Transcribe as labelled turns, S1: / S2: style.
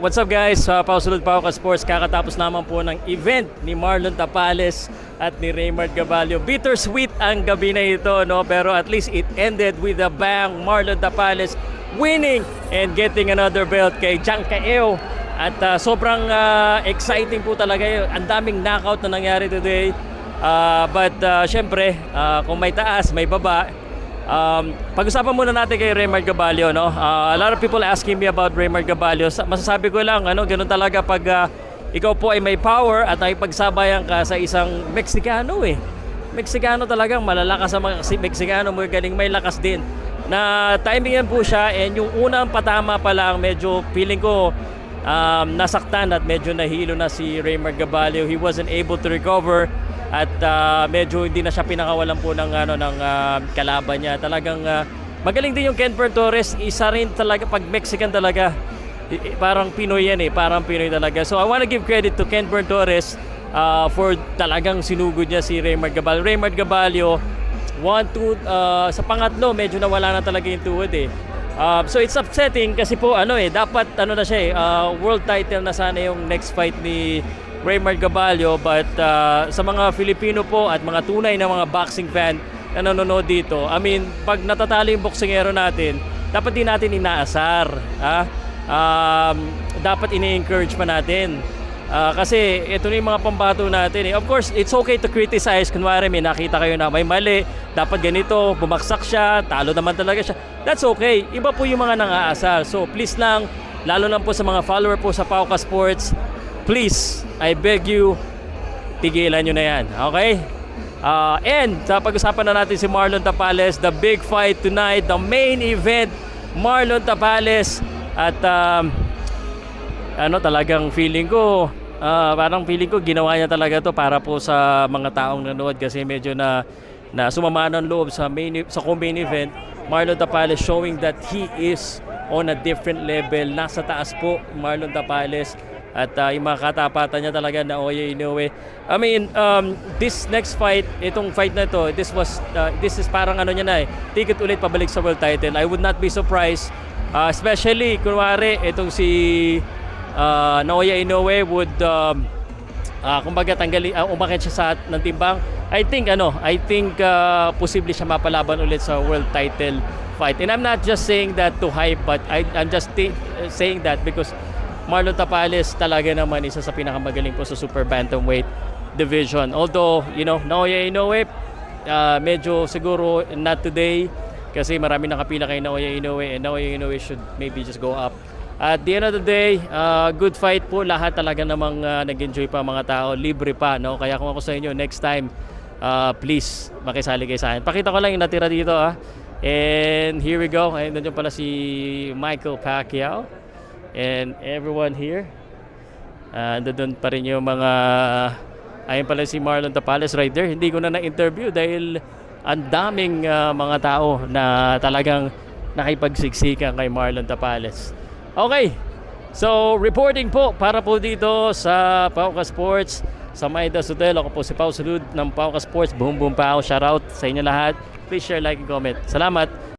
S1: what's up guys? Sa Pausulod Pauka Sports, kakatapos naman po ng event ni Marlon Tapales at ni Raymond Gabalio. Bittersweet ang gabi na ito, no? Pero at least it ended with a bang. Marlon Tapales winning and getting another belt kay Chang Kaeo. At ah, sobrang ah, exciting po talaga yun. Ang daming knockout na nangyari today. Ah, but ah, syempre, ah, kung may taas, may baba. Um, pag-usapan muna natin kay Raymar Gabalio, no? Uh, a lot of people asking me about Raymar Gabalio. Sa- Masasabi ko lang, ano, ganun talaga pag uh, ikaw po ay may power at nakipagsabayan ka sa isang Meksikano eh. Meksikano talagang malalakas sa mga si Meksikano, magaling may lakas din. Na timing yan po siya and yung unang patama pa lang, medyo feeling ko um, nasaktan at medyo nahilo na si Raymar Gabalio. He wasn't able to recover at ah, medyo hindi na siya pinakawalan po ng ano ng ah, kalaban niya. Talagang ah, magaling din yung Kenper Torres. Isa rin talaga pag Mexican talaga. Parang Pinoy yan eh, parang Pinoy talaga. So I want to give credit to Kenper Torres ah, for talagang sinugod niya si Raymar Gabalio. Raymar Gabalio, one, two, ah, sa pangatlo medyo nawala na talaga yung tuhod eh. Ah, so it's upsetting kasi po ano eh dapat ano na siya eh ah, world title na sana yung next fight ni Raymar Gabalio but ah, sa mga Filipino po at mga tunay na mga boxing fan na nanonood dito I mean pag natatalo yung boksingero natin dapat din natin inaasar ah um, dapat ini-encourage pa natin Ah, kasi ito na yung mga pambato natin eh. Of course, it's okay to criticize. Kunwari may nakita kayo na may mali, dapat ganito, bumaksak siya, talo naman talaga siya. That's okay. Iba po yung mga nang-aasar. So please lang, lalo lang po sa mga follower po sa Pauka Sports, please, I beg you, tigilan nyo na yan. Okay? Ah, and sa pag-usapan na natin si Marlon Tapales, the big fight tonight, the main event, Marlon Tapales at um, ano talagang feeling ko ah, parang feeling ko ginawa niya talaga to para po sa mga taong nanood kasi medyo na na sumama ng loob sa main sa co-main event Marlon Tapales showing that he is on a different level nasa taas po Marlon Tapales at ah, yung mga katapatan niya talaga na Oye Inoue I mean um, this next fight itong fight na to this was ah, this is parang ano niya na eh ticket ulit pabalik sa world title. I would not be surprised ah, especially kunwari itong si uh, Naoya Inoue would um, uh, kumbaga tanggali uh, umakit siya sa ng timbang. I think ano I think uh, posible siya mapalaban ulit sa world title fight. And I'm not just saying that to hype but I, I'm just uh, saying that because Marlon Tapales talaga naman isa sa pinakamagaling po sa super bantamweight division although you know Naoya Inoue uh, medyo siguro not today kasi marami nakapila kay Naoya Inoue and Naoya Inoue should maybe just go up at the end of the day, uh, good fight po. Lahat talaga namang uh, nag-enjoy pa mga tao. Libre pa, no? Kaya kung ako sa inyo, next time, uh, please, makisali kayo sa akin. Pakita ko lang yung natira dito, ah. And here we go. Ayun, nandiyan pala si Michael Pacquiao. And everyone here. Uh, doon pa rin yung mga... Ayun pala si Marlon Tapales right there. Hindi ko na na-interview dahil ang daming uh, mga tao na talagang nakipagsiksikan kay Marlon Tapales. Okay. So, reporting po para po dito sa Pauka Sports sa Maidas Hotel. Ako po si Pau Salud ng Pauka Sports. Boom boom pao. Shout out sa inyo lahat. Please share, like, and comment. Salamat.